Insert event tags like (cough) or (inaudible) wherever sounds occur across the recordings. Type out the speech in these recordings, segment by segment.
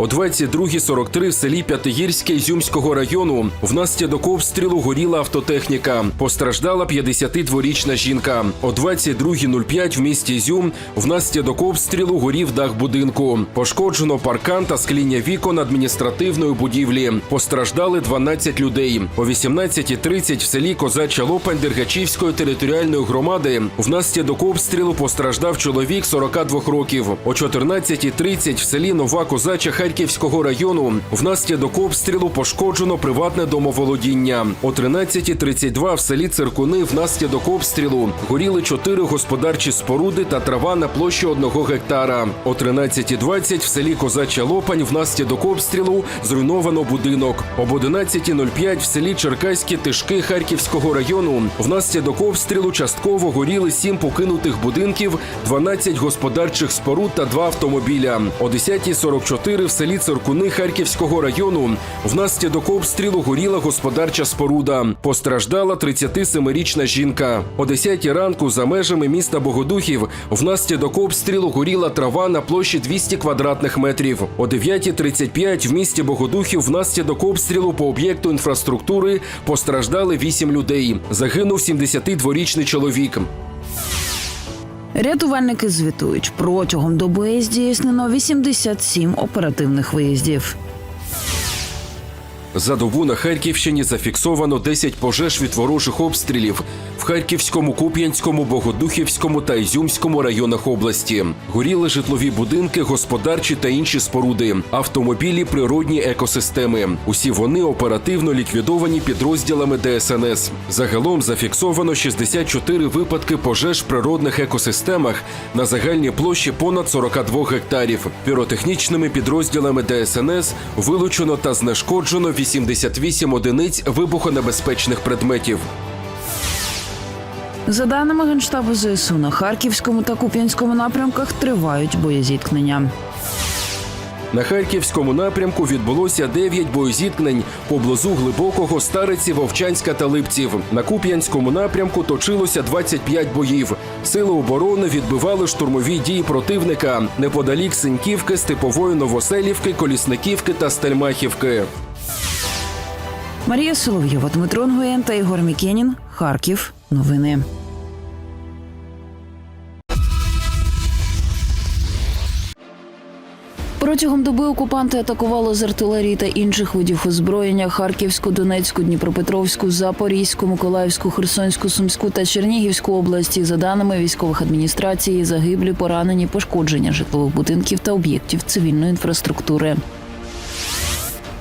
О 22.43 в селі П'ятигірське Ізюмського району внаслідок обстрілу горіла автотехніка. Постраждала 52-річна жінка. О 22.05 в місті Ізюм внаслідок обстрілу горів дах будинку. Пошкоджено паркан та скління вікон адміністративної будівлі. Постраждали 12 людей. О 18.30 в селі Козача Лопань Дергачівської територіальної громади внаслідок обстрілу постраждав чоловік 42 років. О 14.30 в селі Нова Козача Харківського району внаслідок обстрілу пошкоджено приватне домоволодіння. О 13.32 в селі Циркуни внаслідок обстрілу горіли чотири господарчі споруди та трава на площі одного гектара. О 13.20 в селі Козача Лопань внаслідок обстрілу зруйновано будинок. Об 11.05 в селі Черкаські Тишки Харківського району внаслідок обстрілу частково горіли сім покинутих будинків, 12 господарчих споруд та два автомобіля. О 10.44 в селі Циркуни Харківського району внаслідок обстрілу горіла господарча споруда. Постраждала 37-річна жінка. О 10 ранку за межами міста Богодухів внаслідок обстрілу горіла трава на площі 200 квадратних метрів. О 9.35 в місті Богодухів внаслідок обстрілу по об'єкту інфраструктури постраждали 8 людей. Загинув 72-річний чоловік. Рятувальники звітують, протягом доби здійснено 87 оперативних виїздів. За добу на Харківщині зафіксовано 10 пожеж від ворожих обстрілів в Харківському, Куп'янському, Богодухівському та Ізюмському районах області. Горіли житлові будинки, господарчі та інші споруди, автомобілі, природні екосистеми. Усі вони оперативно ліквідовані підрозділами ДСНС. Загалом зафіксовано 64 випадки пожеж в природних екосистемах на загальній площі понад 42 гектарів. Піротехнічними підрозділами ДСНС вилучено та знешкоджено 88 одиниць вибухонебезпечних предметів. За даними генштабу ЗСУ, на харківському та куп'янському напрямках тривають боєзіткнення. На харківському напрямку відбулося 9 боєзіткнень поблизу глибокого стариці Вовчанська та Липців. На Куп'янському напрямку точилося 25 боїв. Сили оборони відбивали штурмові дії противника неподалік Синьківки, Степової Новоселівки, Колісниківки та Стельмахівки. Марія Соловйова, Дмитро Нгоєн та Ігор Мікенін. Харків. Новини. Протягом доби окупанти атакували з артилерії та інших видів озброєння Харківську, Донецьку, Дніпропетровську, Запорізьку, Миколаївську, Херсонську, Сумську та Чернігівську області. За даними військових адміністрацій, загиблі, поранені, пошкодження житлових будинків та об'єктів цивільної інфраструктури.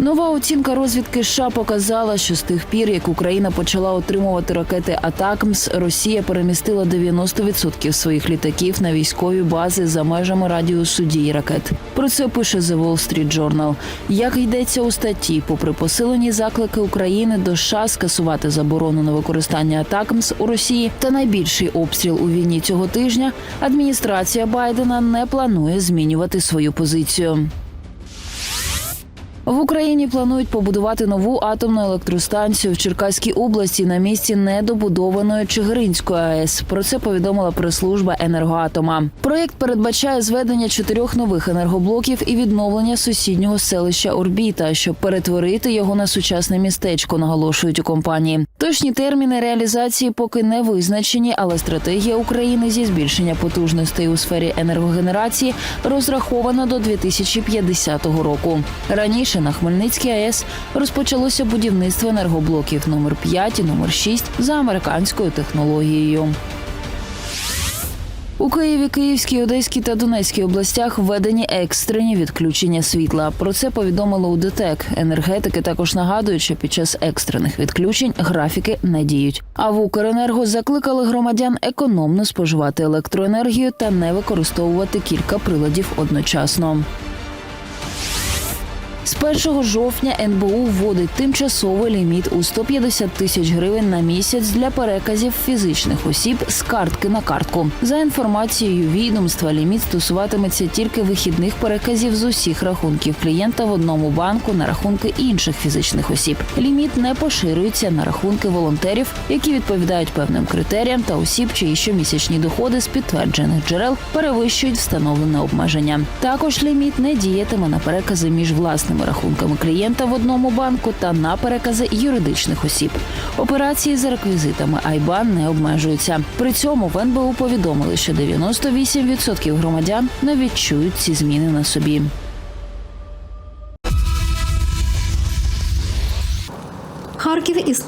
Нова оцінка розвідки США показала, що з тих пір, як Україна почала отримувати ракети Атакмс, Росія перемістила 90% своїх літаків на військові бази за межами радіусу дії ракет. Про це пише The Wall Street Journal. Як йдеться у статті, попри посилені заклики України до США скасувати заборону на використання Атакмс у Росії та найбільший обстріл у війні цього тижня, адміністрація Байдена не планує змінювати свою позицію. В Україні планують побудувати нову атомну електростанцію в Черкаській області на місці недобудованої Чигиринської АЕС. Про це повідомила прес-служба енергоатома. Проєкт передбачає зведення чотирьох нових енергоблоків і відновлення сусіднього селища Орбіта, щоб перетворити його на сучасне містечко. Наголошують у компанії. Точні терміни реалізації поки не визначені, але стратегія України зі збільшення потужностей у сфері енергогенерації розрахована до 2050 року. Раніше на Хмельницькій АЕС розпочалося будівництво енергоблоків номер 5 і номер 6 за американською технологією. У Києві, Київській, Одеській та Донецькій областях введені екстрені відключення світла. Про це повідомило у ДТЕК. Енергетики також нагадують, що під час екстрених відключень графіки не діють. А в Укренерго закликали громадян економно споживати електроенергію та не використовувати кілька приладів одночасно. З 1 жовтня НБУ вводить тимчасовий ліміт у 150 тисяч гривень на місяць для переказів фізичних осіб з картки на картку. За інформацією відомства, ліміт стосуватиметься тільки вихідних переказів з усіх рахунків клієнта в одному банку на рахунки інших фізичних осіб. Ліміт не поширюється на рахунки волонтерів, які відповідають певним критеріям та осіб, чиї щомісячні доходи з підтверджених джерел перевищують встановлене обмеження. Також ліміт не діятиме на перекази між власними рахунками клієнта в одному банку та на перекази юридичних осіб. Операції за реквізитами Айбан не обмежуються. При цьому в НБУ повідомили, що 98% громадян не відчують ці зміни на собі.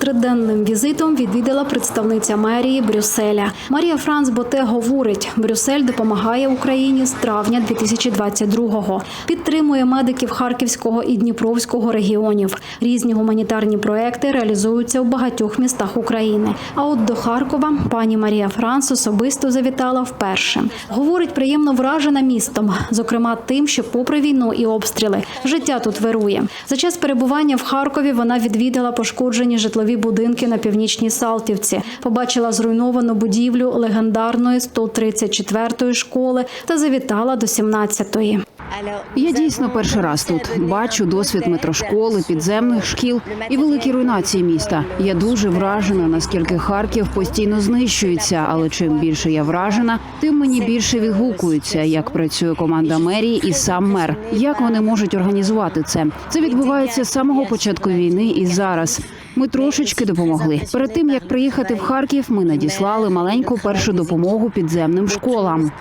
Триденним візитом відвідала представниця мерії Брюсселя. Марія Франц Боте говорить, Брюссель допомагає Україні з травня 2022-го. Підтримує медиків Харківського і Дніпровського регіонів. Різні гуманітарні проекти реалізуються в багатьох містах України. А от до Харкова пані Марія Франц особисто завітала вперше. Говорить, приємно вражена містом, зокрема тим, що попри війну і обстріли життя тут вирує. За час перебування в Харкові вона відвідала пошкоджені житлові будинки на північній Салтівці, побачила зруйновану будівлю легендарної 134-ї школи та завітала до 17-ї. Я дійсно перший раз тут бачу досвід метрошколи, підземних шкіл і великі руйнації міста. Я дуже вражена, наскільки Харків постійно знищується. Але чим більше я вражена, тим мені більше відгукується, як працює команда мерії і сам мер. Як вони можуть організувати це? Це відбувається з самого початку війни і зараз. Ми трошечки допомогли. Перед тим як приїхати в Харків, ми надіслали маленьку першу допомогу підземним школам.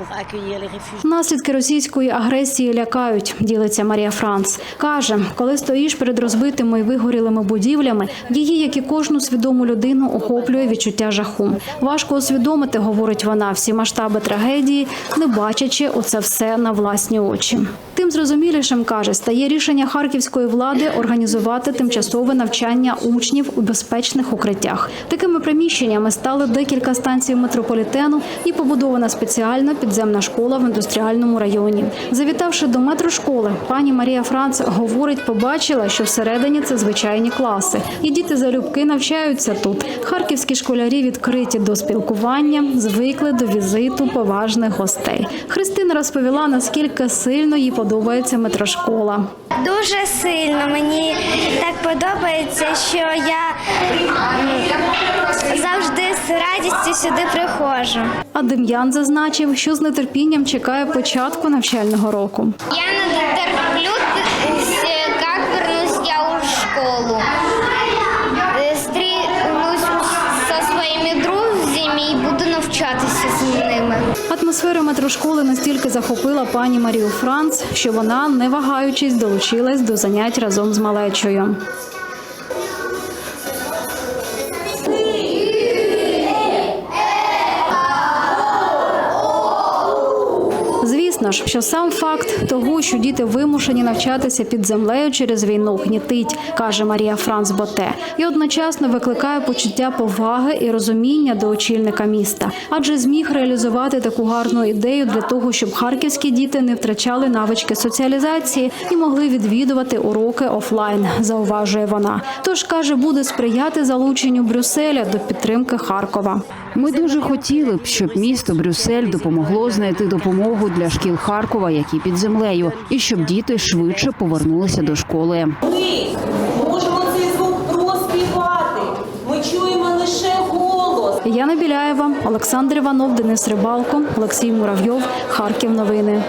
Наслідки російської агресії лякають, ділиться Марія Франц. Каже, коли стоїш перед розбитими і вигорілими будівлями, її, як і кожну свідому людину, охоплює відчуття жаху. Важко усвідомити, говорить вона, всі масштаби трагедії, не бачачи оце все на власні очі. Тим зрозумілішим каже, стає рішення харківської влади організувати тимчасове навчання учнів у безпечних укриттях. Такими приміщеннями стали декілька станцій метрополітену і побудована спеціальна підземна школа в індустріальному районі. Завітавши до метрошколи, пані Марія Франц говорить, побачила, що всередині це звичайні класи, і діти залюбки навчаються тут. Харківські школярі відкриті до спілкування, звикли до візиту поважних гостей. Христина розповіла, наскільки сильно їй подобається метрошкола. Дуже сильно мені так подобається, що я завжди з радістю сюди приходжу. А Дем'ян зазначив, що з нетерпінням чекає початку навчального року. Я не терплю, як вернусь я у школу. Атмосфера метрошколи настільки захопила пані Марію Франц, що вона, не вагаючись, долучилась до занять разом з малечою. Звісно ж, що сам факт того, що діти вимушені навчатися під землею через війну, гнітить, каже Марія Франц Боте, і одночасно викликає почуття поваги і розуміння до очільника міста, адже зміг реалізувати таку гарну ідею для того, щоб харківські діти не втрачали навички соціалізації і могли відвідувати уроки офлайн. Зауважує вона. Тож каже, буде сприяти залученню Брюсселя до підтримки Харкова. Ми дуже хотіли б, щоб місто Брюссель допомогло знайти допомогу для шкіл Харкова, які під землею, і щоб діти швидше повернулися до школи. Ми можемо цей звук проспівати. Ми чуємо лише голос. Яна Біляєва, Олександр Іванов, Денис Рибалко, Олексій Муравйов, Харків. Новини.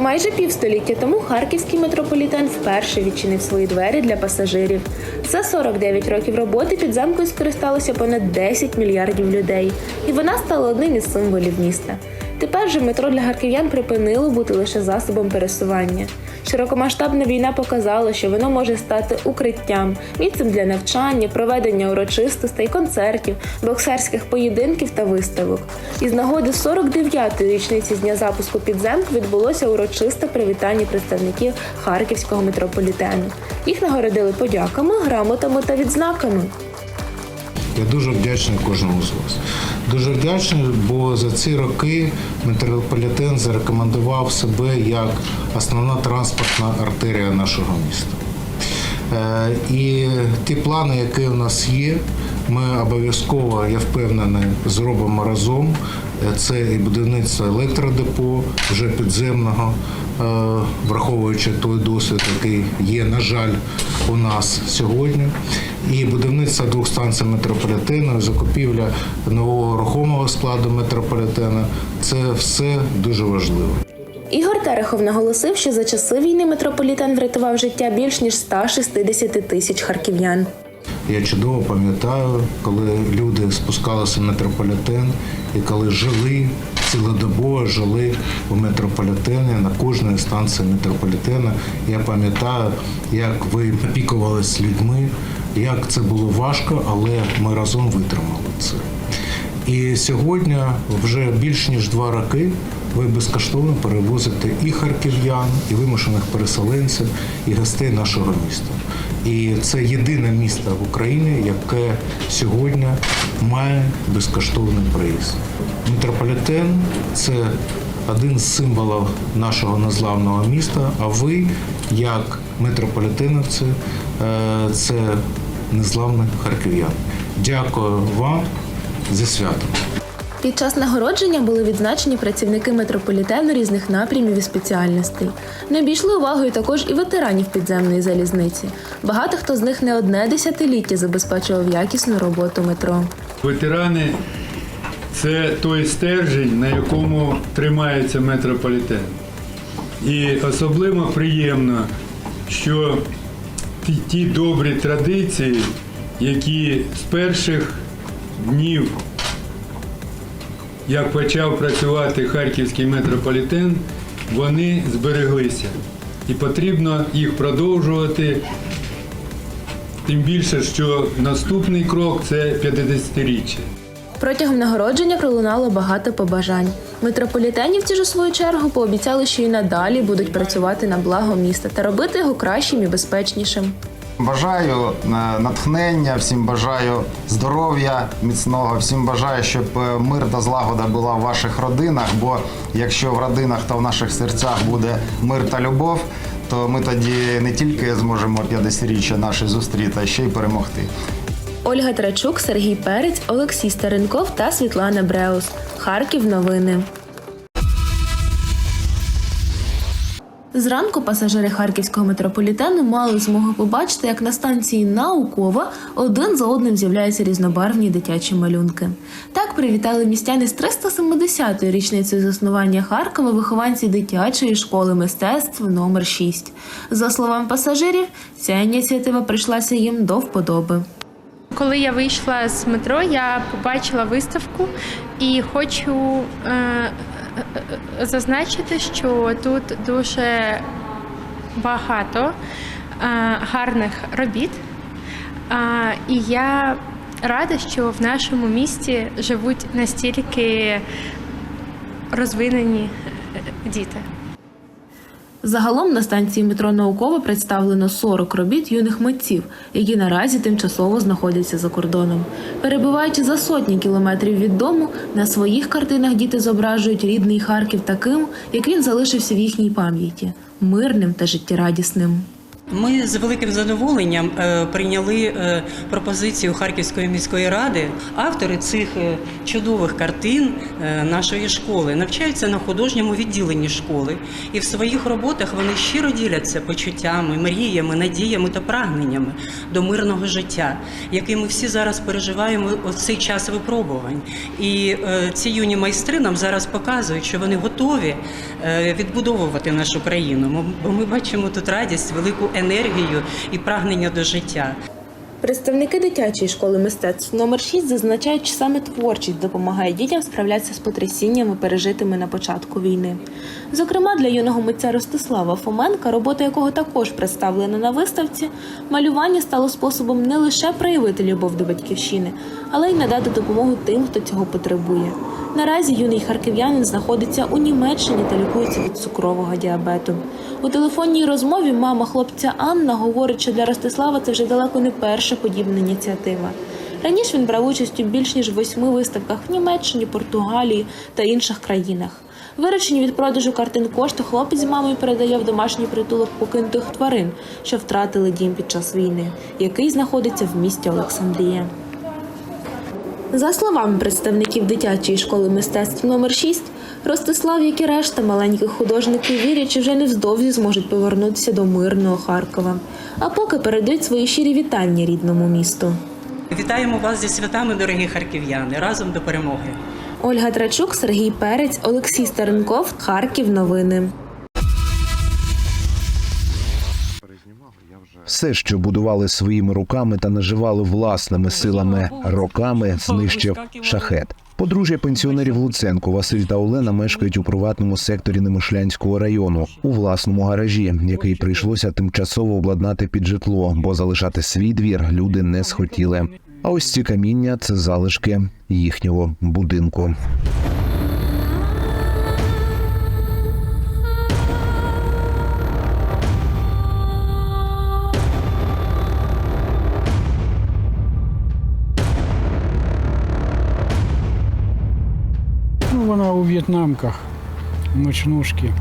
Майже півстоліття тому харківський метрополітен вперше відчинив свої двері для пасажирів. За 49 років роботи підземкою скористалося понад 10 мільярдів людей, і вона стала одним із символів міста. Тепер же метро для харків'ян припинило бути лише засобом пересування. Широкомасштабна війна показала, що воно може стати укриттям, місцем для навчання, проведення урочистостей, концертів, боксерських поєдинків та виставок. Із нагоди 49-ї річниці з дня запуску підземк відбулося урочисте привітання представників харківського метрополітену. Їх нагородили подяками, грамотами та відзнаками. Я дуже вдячний кожному з вас. Дуже вдячний, бо за ці роки метрополітен зарекомендував себе як основна транспортна артерія нашого міста. Е, І ті плани, які у нас є, ми обов'язково, я впевнений, зробимо разом. Е, Це і будівництво електродепо вже підземного, е, враховуючи той досвід, який є, на жаль, у нас сьогодні. І будівництво двох станцій метрополітену, закупівля нового рухомого складу метрополітену це все дуже важливо. Ігор Терехов наголосив, що за часи війни метрополітен врятував життя більш ніж 160 тисяч харків'ян. Я чудово пам'ятаю, коли люди спускалися в метрополітен і коли жили цілодобово жили у метрополітені на кожній станції метрополітена. Я пам'ятаю, як ви опікувалися людьми, як це було важко, але ми разом витримали це. І сьогодні вже більш ніж два роки ви безкоштовно перевозите і харків'ян, і вимушених переселенців, і гостей нашого міста. І це єдине місто в Україні, яке сьогодні має безкоштовний проїзд. Метрополітен це один з символів нашого незламного міста. А ви, як метрополітеновці, е, це незламний харків'ян. Дякую вам зі святом. Під час нагородження були відзначені працівники метрополітену різних напрямів і спеціальностей. Не обійшли увагою також і ветеранів підземної залізниці. Багато хто з них не одне десятиліття забезпечував якісну роботу метро. Ветерани це той стержень, на якому тримається метрополітен. І особливо приємно, що ті, добрі традиції, які з перших днів, як почав працювати харківський метрополітен, вони збереглися. І потрібно їх продовжувати. Тим більше, що наступний крок це 50-річчя. Протягом нагородження пролунало багато побажань. Метрополітенівці ж у свою чергу пообіцяли, що і надалі будуть працювати на благо міста та робити його кращим і безпечнішим. Бажаю е, натхнення, всім бажаю здоров'я міцного, всім бажаю, щоб е, мир та злагода була в ваших родинах. Бо якщо в родинах та в наших серцях буде мир та любов, то ми тоді не тільки зможемо 50-річчя наше зустріти, а ще й перемогти. Ольга Трачук, Сергій Перець, Олексій Старенков та Світлана Бреус. Харків новини. Зранку пасажири харківського метрополітену мали змогу побачити, як на станції Наукова один за одним з'являються різнобарвні дитячі малюнки. Так привітали містяни з 370-ї річниці заснування Харкова вихованці дитячої школи мистецтв номер 6 За словами пасажирів, ця ініціатива прийшлася їм до вподоби. Коли я вийшла з метро, я побачила виставку і хочу е, зазначити, що тут дуже багато е, гарних робіт. І я рада, що в нашому місті живуть настільки розвинені е, діти. Загалом на станції метро науково представлено 40 робіт юних митців, які наразі тимчасово знаходяться за кордоном. Перебуваючи за сотні кілометрів від дому, на своїх картинах діти зображують рідний Харків таким, як він залишився в їхній пам'яті мирним та життєрадісним. Ми з великим задоволенням е, прийняли е, пропозицію Харківської міської ради. Автори цих е, чудових картин нашої школи навчаються на художньому відділенні школи, і в своїх роботах вони щиро діляться почуттями, мріями, надіями та прагненнями до мирного життя, який ми всі зараз переживаємо у цей час випробувань. І ці юні майстри нам зараз показують, що вони готові відбудовувати нашу країну. Бо ми бачимо тут радість, велику енергію і прагнення до життя. Представники дитячої школи мистецтв номер 6 зазначають, що саме творчість допомагає дітям справлятися з потрясіннями, пережитими на початку війни. Зокрема, для юного митця Ростислава Фоменка, робота якого також представлена на виставці, малювання стало способом не лише проявити любов до батьківщини, але й надати допомогу тим, хто цього потребує. Наразі юний харків'янин знаходиться у Німеччині та лікується від цукрового діабету. У телефонній розмові мама хлопця Анна говорить, що для Ростислава це вже далеко не перша подібна ініціатива. Раніше він брав участь у більш ніж восьми виставках в Німеччині, Португалії та інших країнах. Виручені від продажу картин кошти хлопець з мамою передає в домашній притулок покинутих тварин, що втратили дім під час війни, який знаходиться в місті Олександрія. За словами представників дитячої школи мистецтв номер 6 Ростислав, як і решта маленьких художників, вірять, що вже невдовзі зможуть повернутися до мирного Харкова. А поки передають свої щирі вітання рідному місту. Вітаємо вас зі святами, дорогі харків'яни, разом до перемоги. Ольга Трачук, Сергій Перець, Олексій Старенков, Харків. Новини. Все, що будували своїми руками та наживали власними силами роками, знищив шахет. Подружжя пенсіонерів Луценко Василь та Олена мешкають у приватному секторі Немишлянського району у власному гаражі, який прийшлося тимчасово обладнати під житло, бо залишати свій двір люди не схотіли. А ось ці каміння це залишки їхнього будинку. Вона у в'єтнамках, ночнушки.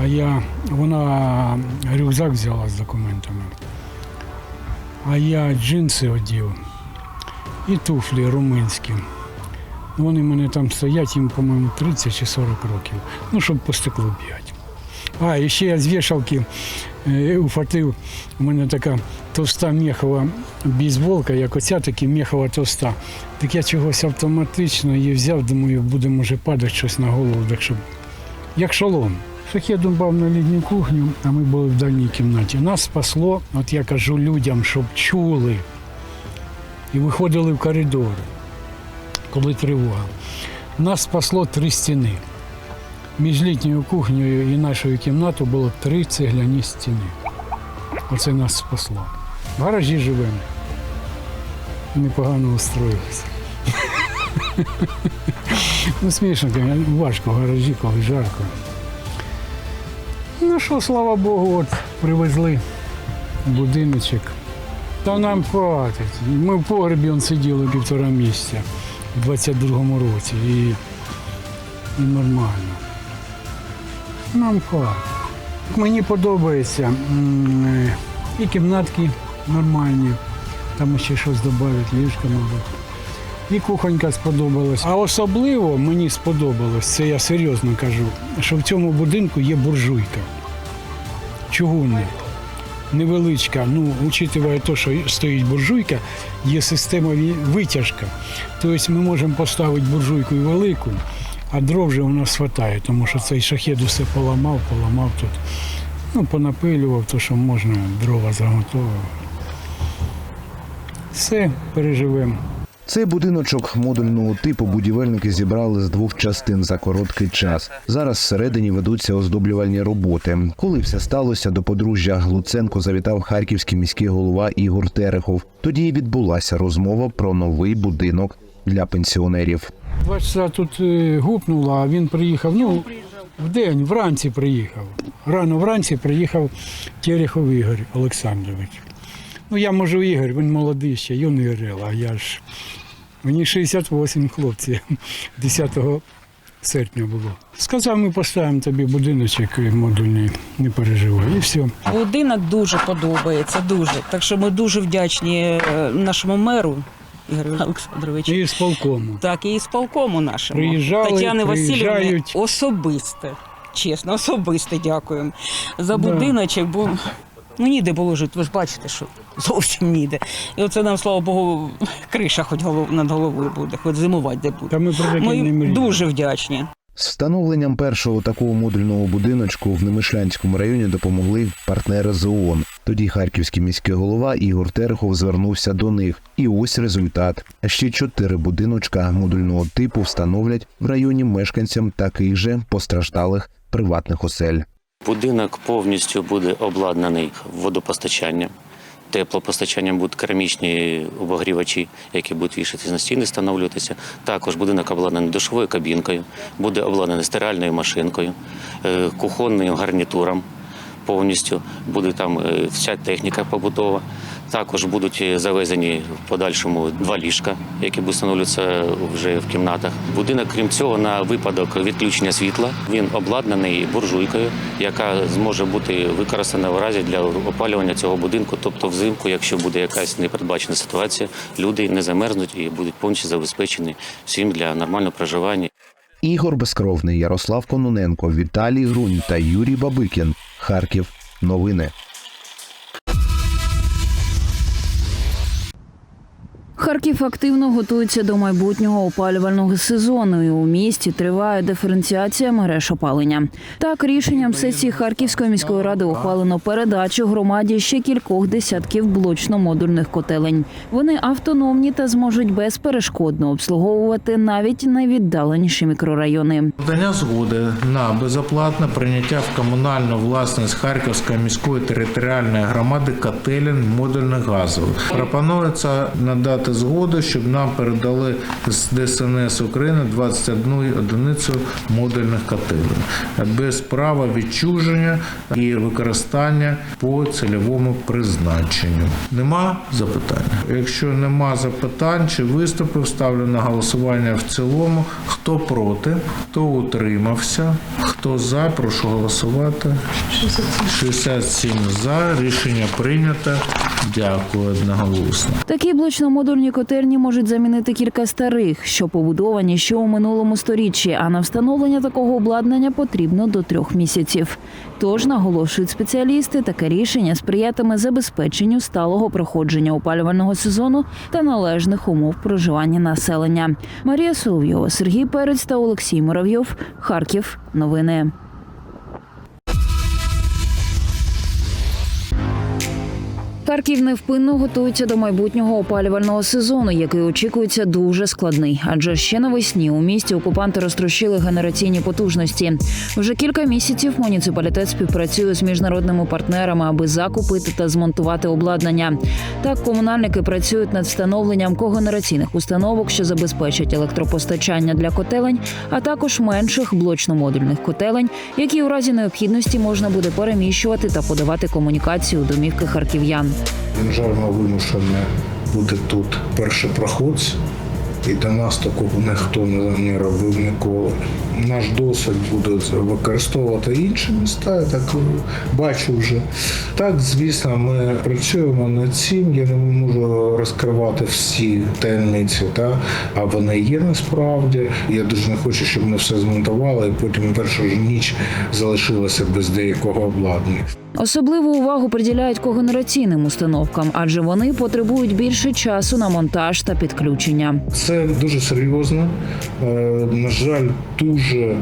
А я, вона рюкзак взяла з документами. А я джинси одів і туфлі румунські. Вони в мене там стоять, їм, по-моєму, 30 чи 40 років. Ну, щоб по стеклу б'ять. А, і ще я з вішалки ухватив, у мене така товста мехова бейсболка, як оця, таки мехова товста. Так я чогось автоматично її взяв, думаю, буде може падати щось на голову, так щоб як шолом. Шахет думав на літню кухню, а ми були в дальній кімнаті. Нас спасло, от я кажу людям, щоб чули. І виходили в коридор, коли тривога. Нас спасло три стіни. Між літньою кухнею і нашою кімнатою було три цегляні стіни. Оце нас спасло. В гаражі живемо. Непогано устроїлися. (laughs) Ну, смішно, важко в гаражі, коли жарко. Ну що, слава Богу, от привезли будиночок. Та нам хватить. Ми в погребі он сиділи півтора місяця у 22-му році і, і нормально. Нам хватить. Мені подобається і кімнатки нормальні, там ще щось додають, ліжка, мабуть. І кухонька сподобалась. А особливо мені сподобалось, це я серйозно кажу, що в цьому будинку є буржуйка. Чугунна, невеличка. Ну, учитывая те, що стоїть буржуйка, є система витяжка. Тобто ми можемо поставити буржуйку і велику, а дров вже у нас вистачає, тому що цей шахет усе поламав, поламав тут. Ну, понапилював, то, що можна, дрова заготовив. Все, переживемо. Цей будиночок модульного типу будівельники зібрали з двох частин за короткий час. Зараз всередині ведуться оздоблювальні роботи. Коли все сталося, до подружжя Луценко завітав харківський міський голова Ігор Терехов. Тоді відбулася розмова про новий будинок для пенсіонерів. Два часа тут е, гупнуло, а він приїхав. Ну, в день, вранці приїхав. Рано вранці приїхав Терехов Ігор Олександрович. Ну, я можу Ігор, він молодий ще, юний Орел, а я ж. Мені 68 хлопці (laughs) 10 серпня було. Сказав, ми поставимо тобі будиночок модульний, не переживай. І все. Будинок дуже подобається, дуже. Так що ми дуже вдячні е, нашому меру Ігорю Олександровичу. І з полкому. Так, і з полкому нашому. Приїжджали, Тетяни Васильівни особисте. Чесно, особисте дякуємо за будиночок, бо ну ніде було жити. Ви ж бачите, що зовсім ніде. І оце нам, слава Богу, криша хоч голов- над головою буде, хоч зимувати де буде. Та ми про таке не Ми дуже вдячні. З встановленням першого такого модульного будиночку в Немишлянському районі допомогли партнери з ООН. Тоді харківський міський голова Ігор Терехов звернувся до них. І ось результат. Ще чотири будиночка модульного типу встановлять в районі мешканцям таких же постраждалих приватних осель. Будинок повністю буде обладнаний водопостачанням. Теплопостачанням будуть керамічні обогрівачі, які будуть вішатися на стіни, встановлюватися. Також будинок обладнаний душовою кабінкою, буде обладнаний стиральною машинкою, е, кухонним гарнітуром, повністю. Буде там е, вся техніка побутова. Також будуть е, завезені в подальшому два ліжка, які будуть встановлюватися вже в кімнатах. Будинок, крім цього, на випадок відключення світла він обладнаний буржуйкою, яка зможе бути використана в разі для опалювання цього будинку. Тобто, взимку, якщо буде якась непередбачена ситуація, люди не замерзнуть і будуть повністю забезпечені всім для нормального проживання. Ігор Безкровний, Ярослав Кононенко, Віталій Грунь та Юрій Бабикін. Харків. Новини. Харків активно готується до майбутнього опалювального сезону. і У місті триває диференціація мереж опалення. Так, рішенням сесії Харківської міської ради ухвалено передачу громаді ще кількох десятків блочно-модульних котелень. Вони автономні та зможуть безперешкодно обслуговувати навіть найвіддаленіші мікрорайони. Надання згоди на безоплатне прийняття в комунальну власність Харківської міської територіальної громади котелень модульних газових. Пропонується надати згоду, щоб нам передали з ДСНС України 21 одиницю модульних котелень без права відчуження і використання по цільовому призначенню. Нема запитань. Якщо нема запитань чи виступів, ставлю на голосування в цілому. Хто проти, хто утримався, хто за, прошу голосувати. 67 за. Рішення прийнято. Дякую одноголосно. Такі блочно-модульні котельні можуть замінити кілька старих, що побудовані ще у минулому сторіччі. А на встановлення такого обладнання потрібно до трьох місяців. Тож наголошують спеціалісти, таке рішення сприятиме забезпеченню сталого проходження опалювального сезону та належних умов проживання населення. Марія Соловйова, Сергій Перець та Олексій Муравйов. Харків. Новини. Харків невпинно готується до майбутнього опалювального сезону, який очікується дуже складний. Адже ще навесні у місті окупанти розтрощили генераційні потужності. Вже кілька місяців муніципалітет співпрацює з міжнародними партнерами, аби закупити та змонтувати обладнання. Так, комунальники працюють над встановленням когенераційних установок, що забезпечать електропостачання для котелень, а також менших блочно-модульних котелень, які у разі необхідності можна буде переміщувати та подавати комунікацію у домівки харків'ян. Жаль, ми вимушені бути тут першопроходці, і до нас такого ніхто не, робив ніколи. Наш досвід буде використовувати інші міста, я так бачу вже. Так, звісно, ми працюємо над цим. Я не можу розкривати всі таємниці, та? а вони є насправді. Я дуже не хочу, щоб ми все змонтували, і потім першу ж ніч залишилося без деякого обладнання. Особливу увагу приділяють когенераційним установкам, адже вони потребують більше часу на монтаж та підключення. Це дуже серйозно. Е, На жаль, дуже е,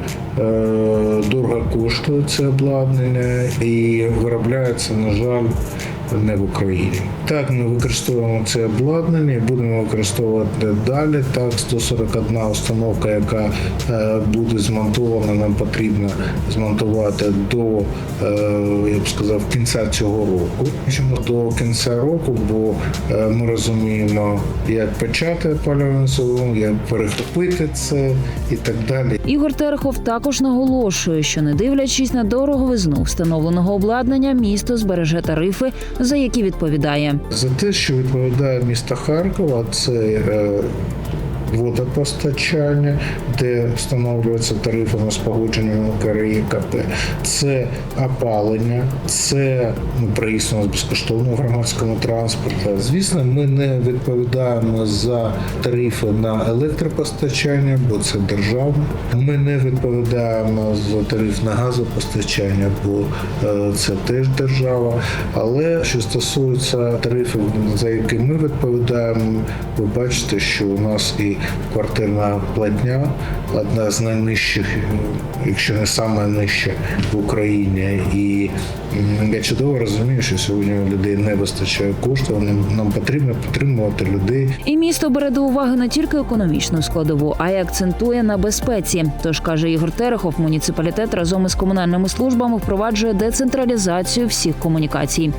дорого коштує це обладнання і виробляється, на жаль, не в Україні. Так, ми використовуємо це обладнання і будемо використовувати далі. Так, 141 установка, яка е, буде змонтована, нам потрібно змонтувати до, е, я б сказав, кінця цього року. Чому до кінця року? Бо е, ми розуміємо, як почати опалювальний сезон, як перехопити це і так далі. Ігор Терехов також наголошує, що не дивлячись на дороговизну встановленого обладнання, місто збереже тарифи, за які відповідає. За те, що відповідає місто Харкова, це е, водопостачання, де встановлюються тарифи на спогодження КРІКП, це опалення, це ну, проїзд у нас безкоштовно в громадському. Звісно, ми не відповідаємо за тарифи на електропостачання, бо це державне. Ми не відповідаємо за тариф на газопостачання, бо е, це теж держава. Але що стосується тарифів, за які ми відповідаємо, ви бачите, що у нас і квартирна платня одна з найнижчих, якщо не саме нижча в Україні. І я чудово розумію, що сьогодні у людей не вистачає коштів. Нам, потрібно підтримувати людей. І місто бере до уваги не тільки економічну складову, а й акцентує на безпеці. Тож каже Ігор Терехов, муніципалітет разом із комунальними службами впроваджує децентралізацію всіх комунікацій.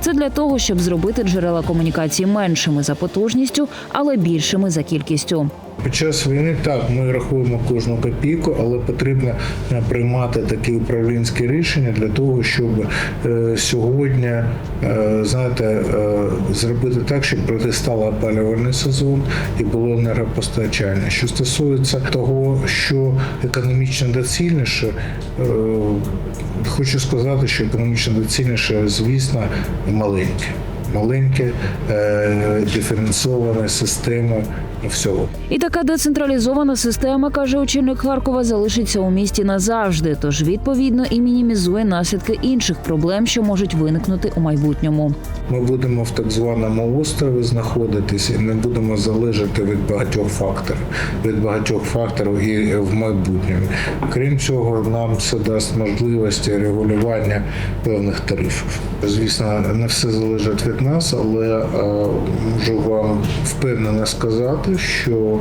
Це для того, щоб зробити джерела комунікації меншими за потужністю, але більшими за кількістю. Під час війни так ми рахуємо кожну копійку, але потрібно е, приймати такі управлінські рішення для того, щоб е, сьогодні е, знаєте, зробити так, щоб протистало опалювальний сезон і було енергопостачання. Що стосується того, що економічно доцільніше, хочу сказати, що економічно доцільніше, звісно, маленьке. Маленьке, диференційована система всього. І така децентралізована система, каже очільник Харкова, залишиться у місті назавжди. Тож відповідно і мінімізує наслідки інших проблем, що можуть виникнути у майбутньому. Ми будемо в так званому острові знаходитися і не будемо залежати від багатьох факторів, від багатьох факторів і в майбутньому. Крім цього, нам це дасть можливості регулювання певних тарифів. Звісно, не все залежить від нас, але е, можу вам впевнено сказати, що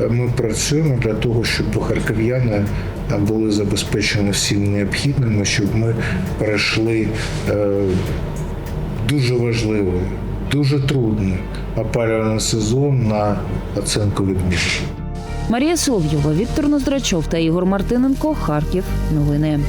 е, ми працюємо для того, щоб харків'яни були забезпечені всім необхідним, щоб ми перейшли. е, дуже важливий, дуже трудний опалювальний сезон на оцінку відмінно. Марія Соловйова, Віктор Ноздрачов та Ігор Мартиненко. Харків. Новини.